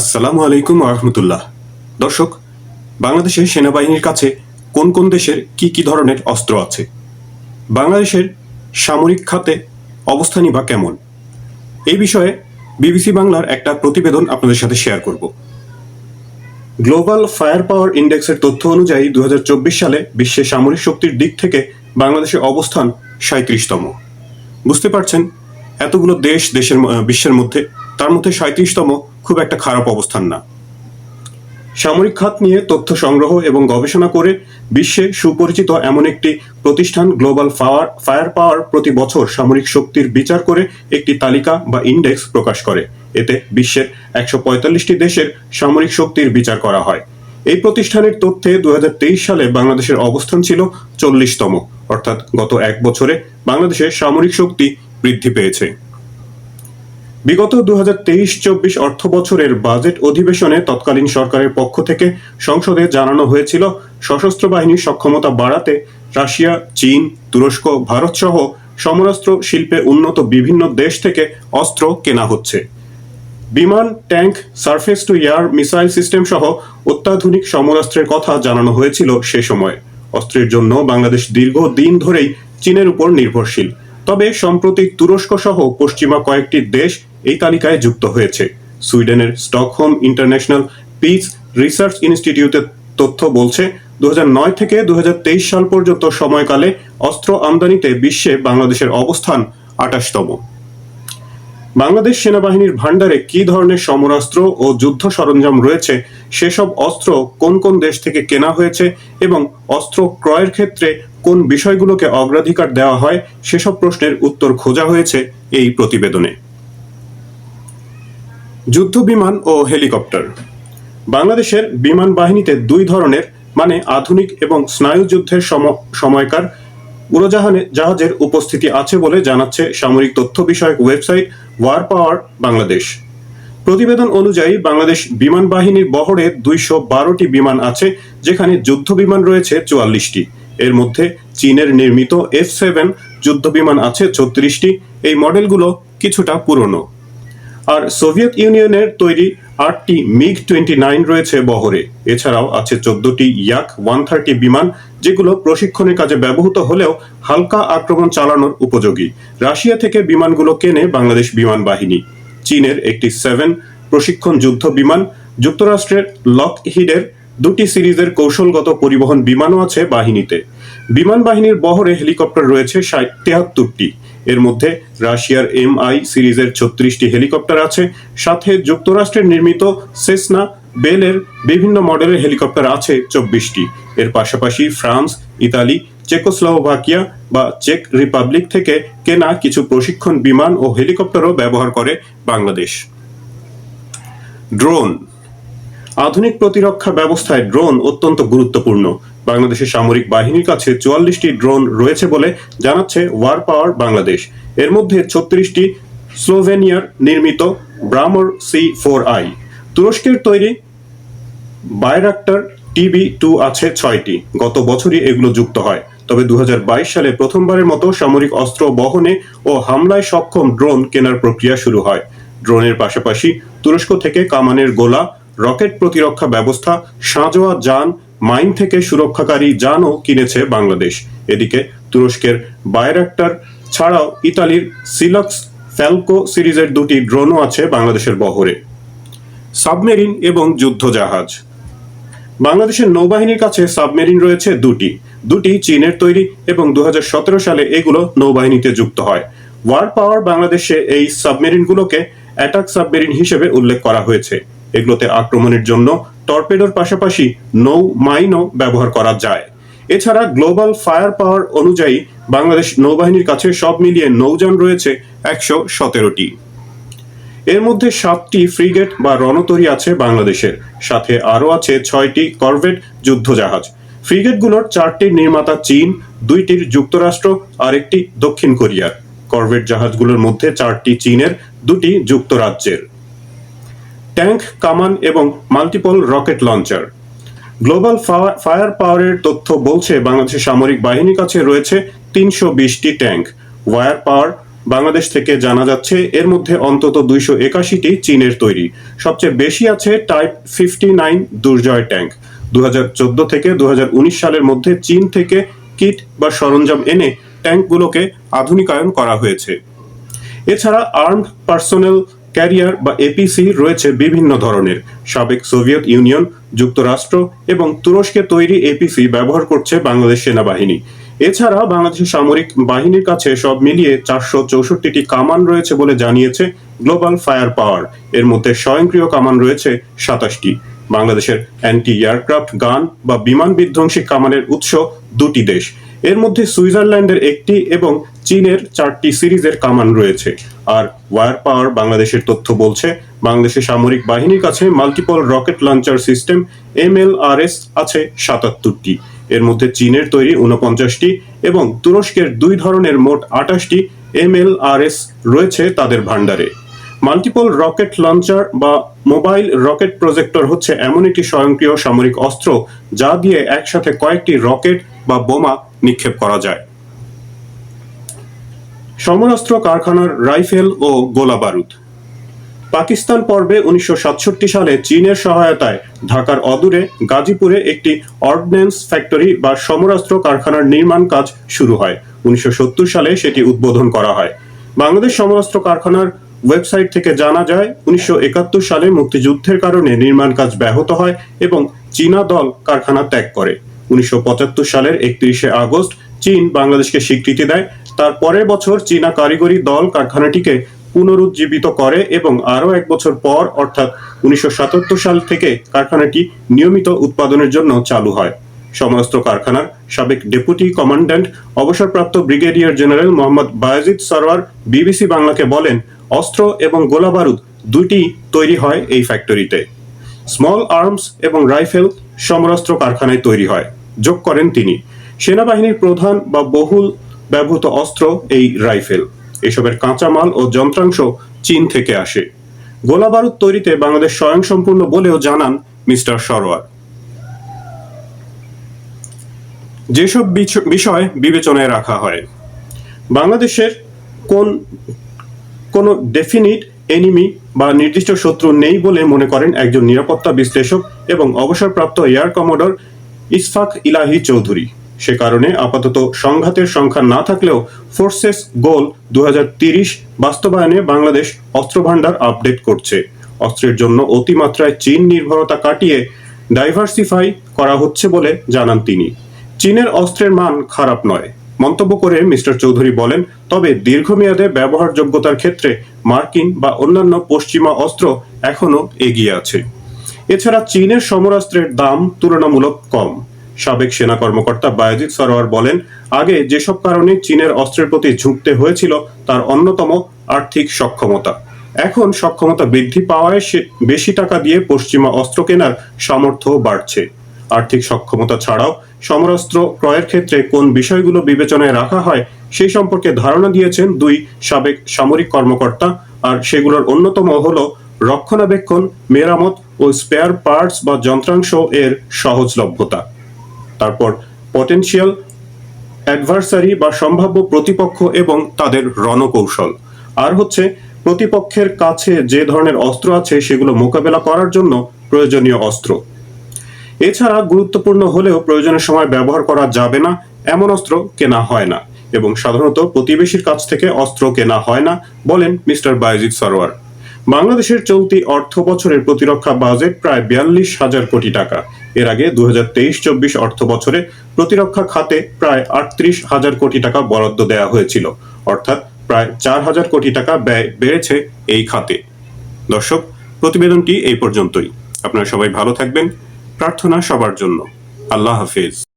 আসসালামু আলাইকুম রহমতুল্লাহ। দর্শক, বাংলাদেশের সেনাবাহিনীর কাছে কোন কোন দেশের কি কি ধরনের অস্ত্র আছে? বাংলাদেশের সামরিক খাতে অবস্থানই বা কেমন? এই বিষয়ে বিবিসি বাংলার একটা প্রতিবেদন আপনাদের সাথে শেয়ার করব। গ্লোবাল ফায়ার পাওয়ার ইন্ডেক্সের তথ্য অনুযায়ী দু হাজার চব্বিশ সালে বিশ্বের সামরিক শক্তির দিক থেকে বাংলাদেশের অবস্থান সাঁত্রিশতম। বুঝতে পারছেন, এতগুলো দেশ দেশের বিশ্বের মধ্যে, তার মধ্যে সাঁত্রিশতম খুব একটা খারাপ অবস্থান না। সামরিক খাত নিয়ে তথ্য সংগ্রহ এবং গবেষণা করে বিশ্বে সুপরিচিত এমন একটি প্রতিষ্ঠান গ্লোবাল ফায়ার ফায়ার পাওয়ার প্রতি বছর সামরিক শক্তির বিচার করে একটি তালিকা বা ইন্ডেক্স প্রকাশ করে। এতে বিশ্বের একশো পঁয়তাল্লিশটি দেশের সামরিক শক্তির বিচার করা হয়। এই প্রতিষ্ঠানের তথ্যে দু হাজার তেইশ সালে বাংলাদেশের অবস্থান ছিল চল্লিশতম। অর্থাৎ গত এক বছরে বাংলাদেশের সামরিক শক্তি বৃদ্ধি পেয়েছে। বিগত দু হাজার তেইশ চব্বিশ অর্থ বছরের বাজেট অধিবেশনে তৎকালীন সরকারের পক্ষ থেকে সংসদে জানানো হয়েছিল, সশস্ত্র বাহিনীর সক্ষমতা বাড়াতে রাশিয়া, চীন, তুরস্ক, ভারত সহ সমরাস্ত্র শিল্পে উন্নত বিভিন্ন দেশ থেকে অস্ত্র কেনা হচ্ছে। বিমান, tank, surface to air, missile system সহ অত্যাধুনিক সমরাস্ত্রের কথা জানানো হয়েছিল সে সময়। অস্ত্রের জন্য বাংলাদেশ দীর্ঘদিন ধরেই চীনের উপর নির্ভরশীল। তবে সম্প্রতি তুরস্ক সহ পশ্চিমা কয়েকটি দেশ এই তালিকায় যুক্ত হয়েছে। সুইডেনের স্টকহোম ইন্টারন্যাশনাল পিস রিসার্চ ইনস্টিটিউটের তথ্য বলছে দু হাজার নয় থেকে দুহাজার তেইশ সাল পর্যন্ত সময়কালে অস্ত্র আমদানিতে বিশ্বে বাংলাদেশের অবস্থান আটাশতম বাংলাদেশ সেনাবাহিনীর ভান্ডারে কি ধরনের সমরাস্ত্র ও যুদ্ধ সরঞ্জাম রয়েছে, সেসব অস্ত্র কোন কোন দেশ থেকে কেনা হয়েছে এবং অস্ত্র ক্রয়ের ক্ষেত্রে কোন বিষয়গুলোকে অগ্রাধিকার দেওয়া হয়, সেসব প্রশ্নের উত্তর খোঁজা হয়েছে এই প্রতিবেদনে। যুদ্ধ বিমান ও হেলিকপ্টার। বাংলাদেশের বিমান বাহিনীতে দুই ধরনের মানে আধুনিক এবং স্নায়ুযুদ্ধের সম- সময়কার উড়োজাহানে, জাহাজের উপস্থিতি আছে বলে জানাচ্ছে সামরিক তথ্য বিষয়ক ওয়েবসাইট ওয়ার পাওয়ার বাংলাদেশ। প্রতিবেদন অনুযায়ী বাংলাদেশ বিমান বাহিনীর বহরে দুইশো বারোটি বিমান আছে, যেখানে যুদ্ধ বিমান রয়েছে চুয়াল্লিশটি। এর মধ্যে চীনের নির্মিত এফ সেভেন যুদ্ধ বিমান আছে ছত্রিশটি। এই মডেলগুলো কিছুটা পুরনো। আর সোভিয়েত ইউনিয়নের তৈরি আটটি মিগ টোয়েন্টি নাইন রয়েছে বহরে। এছাড়াও আছে চোদ্দটি ইয়াক ওয়ান থার্টি বিমান, যেগুলো প্রশিক্ষণের কাজে ব্যবহৃত হলেও হালকা আক্রমণ চালানোর উপযোগী। রাশিয়া থেকে বিমানগুলো কেনে বাংলাদেশ বিমান বাহিনী। চীনের একটি সেভেন প্রশিক্ষণ যুদ্ধ বিমান, যুক্তরাষ্ট্রের লকহিডের দুটি সিরিজের কৌশলগত পরিবহন বিমানও আছে বাহিনীতে। বিমান বাহিনীর বহরে হেলিকপ্টার রয়েছে ষাট তেহাত্তরটি। এর মধ্যে রাশিয়ার এম আই সিরিজের ছত্রিশটি হেলিকপ্টার আছে, সাথে যুক্তরাষ্ট্রের নির্মিত সেসনা বেলের বিভিন্ন মডেলের হেলিকপ্টার আছে চব্বিশটি। এর পাশাপাশি ফ্রান্স, ইতালি, চেকোস্লোভাকিয়া বা চেক রিপাবলিক থেকে কেনা কিছু প্রশিক্ষণ বিমান ও হেলিকপ্টারও ব্যবহার করে বাংলাদেশ। ড্রোন। আধুনিক প্রতিরক্ষা ব্যবস্থায় ড্রোন অত্যন্ত গুরুত্বপূর্ণ। বাংলাদেশের সামরিক বাহিনীর কাছে চুয়াল্লিশটি ড্রোন রয়েছে বলে জানাচ্ছে ওয়ার পাওয়ার বাংলাদেশ। এর মধ্যে ছত্রিশটি স্লোভেনিয়ার নির্মিত ব্রামর সি ফোর আই। তুরস্কের তৈরি বায়রাক্টার টিবি টু আছে ছয়টি। গত বছরই এগুলো যুক্ত হয়। তবে দু হাজার বাইশ সালে প্রথমবারের মতো সামরিক অস্ত্র বহনে ও হামলায় সক্ষম ড্রোন কেনার প্রক্রিয়া শুরু হয়। ড্রোনের পাশাপাশি তুরস্ক থেকে কামানের গোলা, রকেট প্রতিরক্ষা ব্যবস্থা, সাঁজোয়া যান মাইন থেকে সুরক্ষাকারী যানও কিনেছে বাংলাদেশ। এদিকে তুরস্কের বায়রাক্টার ছাড়াও ইতালির সিলক্স ফ্যালকো সিরিজের দুটি ড্রোনও আছে বাংলাদেশের বহরে। সাবমেরিন এবং যুদ্ধজাহাজ। বাংলাদেশের নৌবাহিনীর কাছে সাবমেরিন রয়েছে দুটি। দুটি চীনের তৈরি এবং দু হাজার সতেরো সালে এগুলো নৌবাহিনীতে যুক্ত হয়। ওয়ার পাওয়ার বাংলাদেশে এই সাবমেরিনগুলোকে অ্যাটাক সাবমেরিন হিসেবে উল্লেখ করা হয়েছে। এগুলোতে আক্রমণের জন্য টর্পেডোর পাশাপাশি নৌ মাইনও ব্যবহার করা যায়। এছাড়া গ্লোবাল ফায়ার পাওয়ার অনুযায়ী বাংলাদেশ নৌবাহিনীর কাছে সব মিলিয়ে নৌযান রয়েছে একশো সতেরোটি। এর মধ্যে সাতটি ফ্রিগেট বা রণতরী আছে বাংলাদেশের। সাথে আরও আছে ছয়টি করভেট যুদ্ধজাহাজ। ফ্রিগেটগুলোর চারটির নির্মাতা চীন, দুইটির যুক্তরাষ্ট্র আর একটি দক্ষিণ কোরিয়ার করভেট জাহাজগুলোর মধ্যে চারটি চীনের, দুটি যুক্তরাজ্যের। ট্যাঙ্ক, কামান এবং multiple rocket launcher. Global fire পাওয়ারের তথ্য বলছে, বাংলাদেশের সামরিক বাহিনীর কাছে রয়েছে তিনশো বিশটি ট্যাঙ্ক। ওয়ার পাওয়ার বাংলাদেশ থেকে জানা যাচ্ছে, এর মধ্যে অন্তত দুইশো একাশিটি চীনের তৈরি। সবচেয়ে বেশি আছে type fifty nine Durjoy tank. দু হাজার চোদ্দ থেকে দু হাজার উনিশ সালের মধ্যে চীন থেকে কিট বা সরঞ্জাম এনে ট্যাঙ্কগুলোকে আধুনিকায়ন করা হয়েছে। এছাড়া আর্মড পার্সোনেল ক্যারিয়ার বা এপিসি রয়েছে বিভিন্ন ধরনের। সাবেক সোভিয়েত ইউনিয়ন, যুক্তরাষ্ট্র এবং তুরস্কে তৈরি এপিসি ব্যবহার করছে বাংলাদেশ সেনাবাহিনী। এছাড়া বাংলাদেশের সামরিক বাহিনীর কাছে সব মিলিয়ে চারশো চৌষট্টিটি কামান রয়েছে বলে জানিয়েছে গ্লোবাল ফায়ার পাওয়ার। এর মধ্যে স্বয়ংক্রিয় কামান রয়েছে সাতাশটি। বাংলাদেশের অ্যান্টি এয়ারক্রাফট গান বা বিমান বিধ্বংসী কামানের উৎস দুটি দেশ। এর মধ্যে সুইজারল্যান্ডের একটি এবং চীনের চারটি সিরিজের কামান রয়েছে। আর ওয়ার পাওয়ার বাংলাদেশের তথ্য বলছে, বাংলাদেশের সামরিক বাহিনীর কাছে multiple rocket launcher system MLRS আছে সাতাত্তরটি। এর মধ্যে চীনের তৈরি উনপঞ্চাশটি এবং তুরস্কের দুই ধরনের মোট আটাশটি এমএলআরএস রয়েছে তাদের ভান্ডারে মাল্টিপল রকেট লঞ্চার বা মোবাইল রকেট প্রজেক্টর হচ্ছে এমন একটি স্বয়ংক্রিয় সামরিক অস্ত্র যা দিয়ে একসাথে কয়েকটি রকেট বা বোমা নিক্ষেপ করা যায়। সমরাস্ত্র কারখানার রাইফেল ও গোলা বারুদ। পাকিস্তান পর্বে উনিশশো সাতষট্টি সালে চীনের সহায়তায় ঢাকার অদূরে গাজীপুরে একটি অর্ডন্যান্স ফ্যাক্টরি বা সমরাস্ত্র কারখানার নির্মাণ কাজ শুরু হয়। উনিশশো সত্তর সালে সেটি উদ্বোধন করা হয়। বাংলাদেশ সমরাস্ত্র কারখানার ওয়েবসাইট থেকে জানা যায়, উনিশশো একাত্তর সালে মুক্তিযুদ্ধের কারণে নির্মাণ কাজ ব্যাহত হয় এবং চীনা দল কারখানা ত্যাগ করে। উনিশশো পঁচাত্তর সালের একত্রিশে আগস্ট চীন বাংলাদেশকে স্বীকৃতি দেয়। তার পরের বছর চীনা কারিগরি দল কারখানাটিকে পুনরুজ্জীবিত করে এবং আরও এক বছর পর, অর্থাৎ উনিশশো সাতাত্তর সাল থেকে কারখানাটি নিয়মিত উৎপাদনের জন্য চালু হয়। সমস্ত কারখানার সাবেক ডেপুটি কমান্ড্যান্ট, অবসরপ্রাপ্ত brigadier general Mohammad Bayazid Sarwar BBC বাংলাকে বলেন অস্ত্র এবং গোলা বারুদ দুটি তৈরি হয় এই ফ্যাক্টরিতে স্মল আর্মস এবং রাইফেল সমরাস্ত্র কারখানায় তৈরি হয়, যোগ করেন তিনি। সেনাবাহিনীর প্রধান বা বহুল ব্যবহৃত অস্ত্র এই রাইফেল এসবের কাঁচামাল ও যন্ত্রাংশ চীন থেকে আসে। গোলা বারুদ তৈরিতে বাংলাদেশ স্বয়ংসম্পূর্ণ বলেও জানান মিস্টার সরোয়ার। যেসব বিষয় বিবেচনায় রাখা হয়, বাংলাদেশের কোন কোনো ডেফিনিট এনিমি বা নির্দিষ্ট শত্রু নেই বলে মনে করেন একজন নিরাপত্তা বিশ্লেষক এবং অবসরপ্রাপ্ত এয়ার কমোডর ইসফাক ইলাহি চৌধুরী। সে কারণে আপাতত সংঘাতের সংখ্যা না থাকলেও ফোর্সেস গোল দু বাস্তবায়নে বাংলাদেশ অস্ত্রভাণ্ডার আপডেট করছে। অস্ত্রের জন্য অতিমাত্রায় চীন নির্ভরতা কাটিয়ে ডাইভার্সিফাই করা হচ্ছে বলে জানান তিনি। চীনের অস্ত্রের মান খারাপ নয়। মন্তব্য করে মিস্টার চৌধুরী বলেন, তবে দীর্ঘমেয়াদে ব্যবহারযোগ্যতার ক্ষেত্রে মার্কিন বা অন্যান্য পশ্চিমা অস্ত্র এখনও এগিয়ে আছে। এছাড়া চীনের সমরাস্ত্রের দাম তুলনামূলক কম। সাবেক সেনা কর্মকর্তা বায়াজিৎ সরোয়ার বলেন, আগে যেসব কারণে চীনের অস্ত্রের প্রতি ঝুঁকতে হয়েছিল, তার অন্যতম আর্থিক সক্ষমতা। এখন সক্ষমতা বৃদ্ধি পাওয়ায় বেশি টাকা দিয়ে পশ্চিমা অস্ত্র কেনার সামর্থ্য বাড়ছে। আর্থিক সক্ষমতা ছাড়াও সমরাস্ত্র ক্রয়ের ক্ষেত্রে কোন বিষয়গুলো বিবেচনায় রাখা হয় সেই সম্পর্কে ধারণা দিয়েছেন দুই সাবেক সামরিক কর্মকর্তা, আর সেগুলোর অন্যতম হল রক্ষণাবেক্ষণ, মেরামত ও স্পেয়ার পার্টস বা যন্ত্রাংশ এর সহজলভ্যতা। তারপর পটেনশিয়াল অ্যাডভার্সারি বা সম্ভাব্য প্রতিপক্ষ এবং তাদের রণকৌশল। আর হচ্ছে প্রতিপক্ষের কাছে যে ধরনের অস্ত্র আছে সেগুলো মোকাবেলা করার জন্য প্রয়োজনীয় অস্ত্র। এছাড়া গুরুত্বপূর্ণ হলেও প্রয়োজনের সময় ব্যবহার করা যাবে না, এমন অস্ত্র কেনা হয় না। এবং সাধারণত প্রতিবেশীর কাছ থেকে অস্ত্র কেনা হয় না, বলেন মিস্টার বায়জিৎ সরোয়ার। বাংলাদেশের চলতি অর্থ বছরের প্রতিরক্ষা বাজেট প্রায় বিয়াল্লিশ হাজার কোটি টাকা। এর আগে দু হাজার তেইশ চব্বিশ অর্থ বছরে প্রতিরক্ষা খাতে প্রায় আটত্রিশ হাজার কোটি টাকা বরাদ্দ দেওয়া হয়েছিল। অর্থাৎ প্রায় চার হাজার কোটি টাকা ব্যয় বেড়েছে এই খাতে। দর্শক, প্রতিবেদনটি এই পর্যন্তই। আপনারা সবাই ভালো থাকবেন। প্রার্থনা সবার জন্য। আল্লাহ হাফিজ।